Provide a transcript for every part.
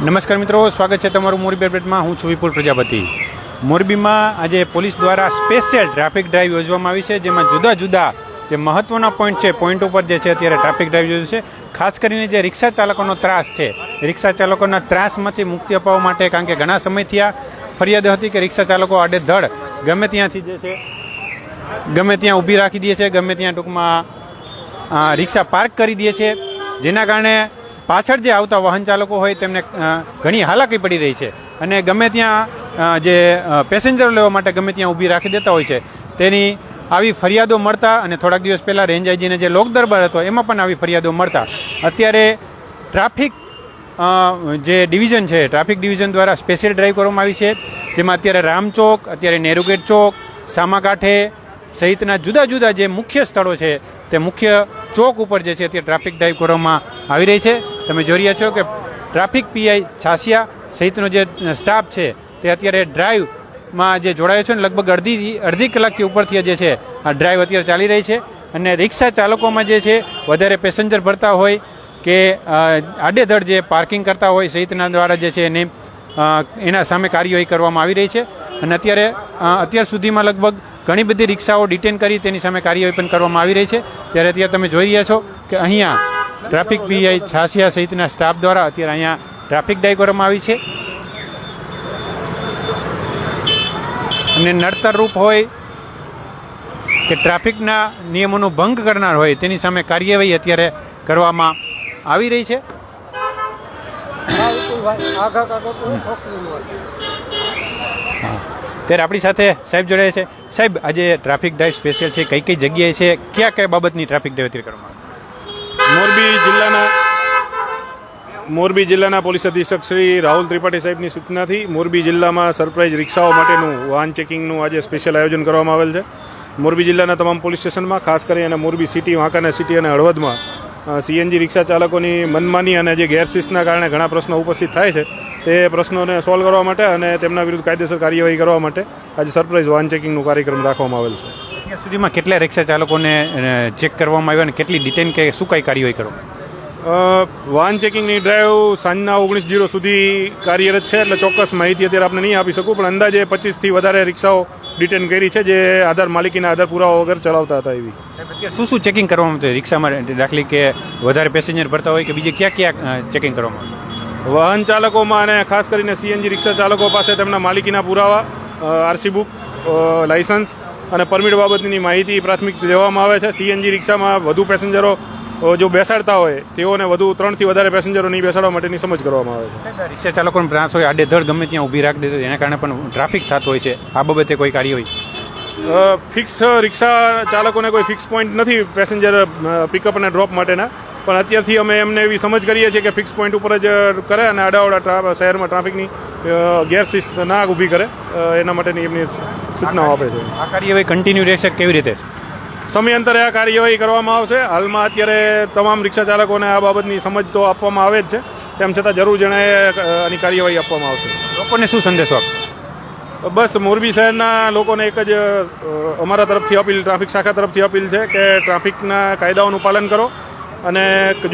નમસ્કાર મિત્રો, સ્વાગત છે તમારું મોરબી અપડેટમાં. હું છું વિપુલ પ્રજાપતિ. મોરબીમાં આજે પોલીસ દ્વારા સ્પેશિયલ ટ્રાફિક ડ્રાઈવ યોજવામાં આવી છે, જેમાં જુદા જુદા જે મહત્વના પોઈન્ટ છે, પોઈન્ટ ઉપર જે છે, અત્યારે ટ્રાફિક ડ્રાઈવ યોજાશે ખાસ કરીને જે રિક્ષા ચાલકોનો ત્રાસ છે, રિક્ષા ચાલકોના ત્રાસમાંથી મુક્તિ અપાવવા માટે, કારણ કે ઘણા સમયથી આ ફરિયાદ હતી કે રિક્ષા ચાલકો આડેધડ ગમે ત્યાંથી જે છે, ગમે ત્યાં ઊભી રાખી દે છે, ગમે ત્યાં ટૂંકમાં રિક્ષા પાર્ક કરી દે છે. જેના કારણે પાછળ જે આવતા વાહન ચાલકો હોય તેમને ઘણી હાલાકી પડી રહી છે. અને ગમે ત્યાં જે પેસેન્જરો લેવા માટે ગમે ત્યાં ઊભી રાખી દેતા હોય છે, તેની આવી ફરિયાદો મળતા અને થોડાક દિવસ પહેલાં રેન્જ આઈજીને જે લોક દરબાર હતો, એમાં પણ આવી ફરિયાદો મળતા. અત્યારે ટ્રાફિક જે ડિવિઝન છે, ટ્રાફિક ડિવિઝન દ્વારા સ્પેશિયલ ડ્રાઈવ કરવામાં આવી છે. જેમાં અત્યારે રામચોક અત્યારે નેરુગેટ ચોક, સામાકાંઠે સહિતના જુદા જુદા જે મુખ્ય સ્થળો છે, તે મુખ્ય ચોક ઉપર જે છે તે ટ્રાફિક ડ્રાઈવ કરવામાં આવી રહી છે. તમે જોઈ રહ્યા છો કે ટ્રાફિક પીઆઈ છાસિયા સહિતનો જે સ્ટાફ છે તે અત્યારે ડ્રાઈવમાં જે જોડાયો છે ને લગભગ અડધી અડધી કલાકથી ઉપરથી જે છે, આ ડ્રાઈવ અત્યારે ચાલી રહી છે. અને રિક્ષા ચાલકોમાં જે છે, વધારે પેસેન્જર ભરતા હોય કે આડેધડ જે પાર્કિંગ કરતા હોય સહિતના દ્વારા જે છે એને એના સામે કાર્યવાહી કરવામાં આવી રહી છે. અને અત્યારે અત્યાર સુધીમાં લગભગ ઘણી બધી રિક્ષાઓ ડિટેન કરી, તેની સામે કાર્યવાહી પણ કરવામાં આવી રહી છે. ત્યારે અત્યારે તમે જોઈ રહ્યા છો કે અહીંયા ટ્રાફિક પીઆઈ છાસિયા સહિતના સ્ટાફ દ્વારા અત્યારે અહીંયા ટ્રાફિક ડાય કરવામાં આવી છે. અને નડતરરૂપ હોય કે ટ્રાફિકના નિયમોનો ભંગ કરનાર હોય, તેની સામે કાર્યવાહી અત્યારે કરવામાં આવી રહી છે આગા કાકા તો ઠોકરી હોય ત્યારે આપણી સાથે સાહેબ જોડાયા છે. સાહેબ, આજે ટ્રાફિક ડ્રાઈવ સ્પેશિયલ છે. કઈ કઈ જગ્યાએ છે? કયા કયા બાબતની ટ્રાફિક ડ્રાઈવ કરવામાં મોરબી જિલ્લાના મોરબી જિલ્લાના પોલીસ અધિક્ષક શ્રી રાહુલ ત્રિપાઠી સાહેબની સૂચનાથી મોરબી જિલ્લામાં સરપ્રાઇઝ રિક્ષાઓ માટેનું વાહન ચેકિંગનું આજે સ્પેશિયલ આયોજન કરવામાં આવેલ છે. મોરબી જિલ્લાના તમામ પોલીસ સ્ટેશનમાં, ખાસ કરીને મોરબી સિટી વાંકાના સિટી અને હળવદમાં સીએનજી રિક્ષા ચાલકોની મનમાની અને જે ગેરશિસ્તના કારણે ઘણા પ્રશ્નો ઉપસ્થિત થાય છે તે પ્રશ્નોને સોલ્વ કરવા માટે અને તેમના વિરુદ્ધ કાયદેસર કાર્યવાહી કરવા માટે આજે સરપ્રાઇઝ વાહન ચેકિંગનું કાર્યક્રમ રાખવામાં આવેલ છે. અત્યાર સુધીમાં કેટલા રિક્ષા ચાલકોને ચેક કરવામાં આવ્યા અને કેટલી ડિટેન કે શું કઈ કાર્યવાહી કરો અ, વાહન ચેકિંગની ડ્રાઈવ સાંજના ઓગણીસ જીરો સુધી કાર્યરત છે એટલે ચોક્કસ માહિતી અત્યારે આપણે નહીં આપી શકું પણ અંદાજે પચીસથી વધારે રિક્ષાઓ ડિટેન કરી છે જે આધાર માલિકીના આધાર પુરાવા વગર ચલાવતા હતા એવી. શું શું ચેકિંગ કરવામાં આવતું રિક્ષામાં દાખલી કે વધારે પેસેન્જર ભરતા હોય કે બીજે ક્યાં ક્યાં ચેકિંગ કરવામાં આવે? વાહન ચાલકોમાં અને ખાસ કરીને સીએનજી રિક્ષા ચાલકો પાસે તેમના માલિકીના પુરાવા આરસી બુક લાઇસન્સ અને પરમિટ બાબતની માહિતી પ્રાથમિક લેવામાં આવે છે. સીએનજી રિક્ષામાં વધુ પેસેન્જરો જો બેસાડતા હોય તેઓને વધુ ત્રણથી વધારે પેસેન્જરો નહીં બેસાડવા માટેની સમજ કરવામાં આવે છે. રિક્ષા ચાલકોને પ્રાસ હોય આડેધડ ગમે ત્યાં ઊભી રાખી દેતો એના કારણે પણ ટ્રાફિક થતો હોય છે. આ બાબતે કોઈ કાર્યવાહી હોય? ફિક્સ રિક્ષા ચાલકોને કોઈ ફિક્સ પોઈન્ટ નથી પેસેન્જર પિકઅપ અને ડ્રોપ માટેના. પણ અત્યારથી અમે એમને એવી સમજ કરીએ છીએ કે ફિક્સ પોઈન્ટ ઉપર જ કરે અને આડાવડા શહેરમાં ટ્રાફિકની ગેરશિસ્ત ના ઊભી કરે. એના માટેની એમની સૂચનાઓ આપે છે. આ કાર્યવાહી કન્ટિન્યુ રહેશે કેવી રીતે? સમયાંતરે આ કાર્યવાહી કરવામાં આવશે. હાલમાં અત્યારે તમામ રિક્ષા ચાલકોને આ બાબતની સમજ તો આપવામાં આવે જ છે. તેમ છતાં જરૂર જણાએ આની કાર્યવાહી આપવામાં આવશે. લોકોને શું સંદેશો આપશો? બસ મોરબી શહેરના લોકોને એક જ અમારા તરફથી અપીલ ટ્રાફિક શાખા તરફથી અપીલ છે કે ટ્રાફિકના કાયદાઓનું પાલન કરો અને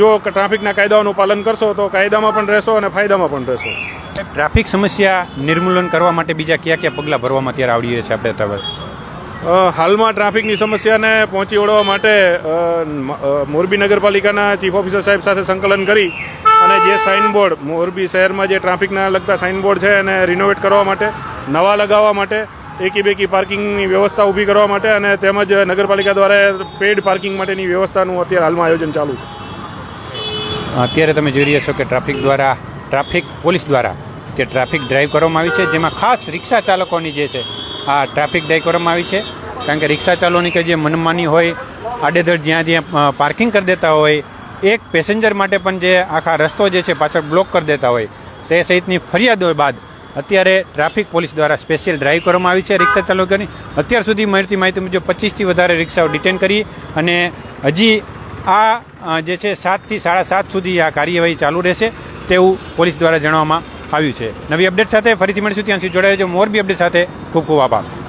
જો ટ્રાફિકના કાયદાઓનું પાલન કરશો તો કાયદામાં પણ રહેશો અને ફાયદામાં પણ રહેશો. ટ્રાફિક સમસ્યા નિર્મૂલન કરવા માટે બીજા કયા કયા પગલાં ભરવામાં અત્યારે આવડી છીએ છે આપણે તરફ? હાલમાં ટ્રાફિકની સમસ્યાને પહોંચી વળવા માટે મોરબી નગરપાલિકાના ચીફ ઓફિસર સાહેબ સાથે સંકલન કરી અને જે સાઇનબોર્ડ મોરબી શહેરમાં જે ટ્રાફિકના લગતા સાઇનબોર્ડ છે એને રિનોવેટ કરવા માટે, નવા લગાવવા માટે એકી બેકી પાર્કિંગની વ્યવસ્થા ઊભી કરવા માટે અને તેમજ નગરપાલિકા દ્વારા પેડ પાર્કિંગ માટેની વ્યવસ્થાનું અત્યારે હાલમાં આયોજન ચાલુ છે. અત્યારે તમે જોઈ રહ્યા છો કે ટ્રાફિક દ્વારા, ટ્રાફિક પોલીસ દ્વારા જે ટ્રાફિક ડ્રાઈવ કરવામાં આવી છે, જેમાં ખાસ રિક્ષા ચાલકોની જે છે આ ટ્રાફિક ડાયકોરમાં આવી છે. કારણ કે રિક્ષા ચાલકોની કે જે મનમાની હોય, આડેધડ જ્યાં જ્યાં પાર્કિંગ કરી દેતા હોય, એક પેસેન્જર માટે પણ જે આખા રસ્તો જે છે પાછળ બ્લોક કરી દેતા હોય, તે સહિતની ફરિયાદો બાદ અત્યારે ટ્રાફિક પોલીસ દ્વારા સ્પેશિયલ ડ્રાઈવ કરવામાં આવી છે રિક્ષા ચાલકોની અત્યાર સુધી મળતી માહિતી મુજબ પચીસથી વધારે રિક્ષાઓ ડિટેન કરી અને હજી આ જે છે સાતથી સાડા સાત સુધી આ કાર્યવાહી ચાલુ રહેશે તેવું પોલીસ દ્વારા જણાવવામાં આવ્યું છે. નવી અપડેટ સાથે ફરીથી મળીશું. ત્યાં સુધી જોડાયો છે મોરબી અપડેટ સાથે ખૂબ ખૂબ આભાર.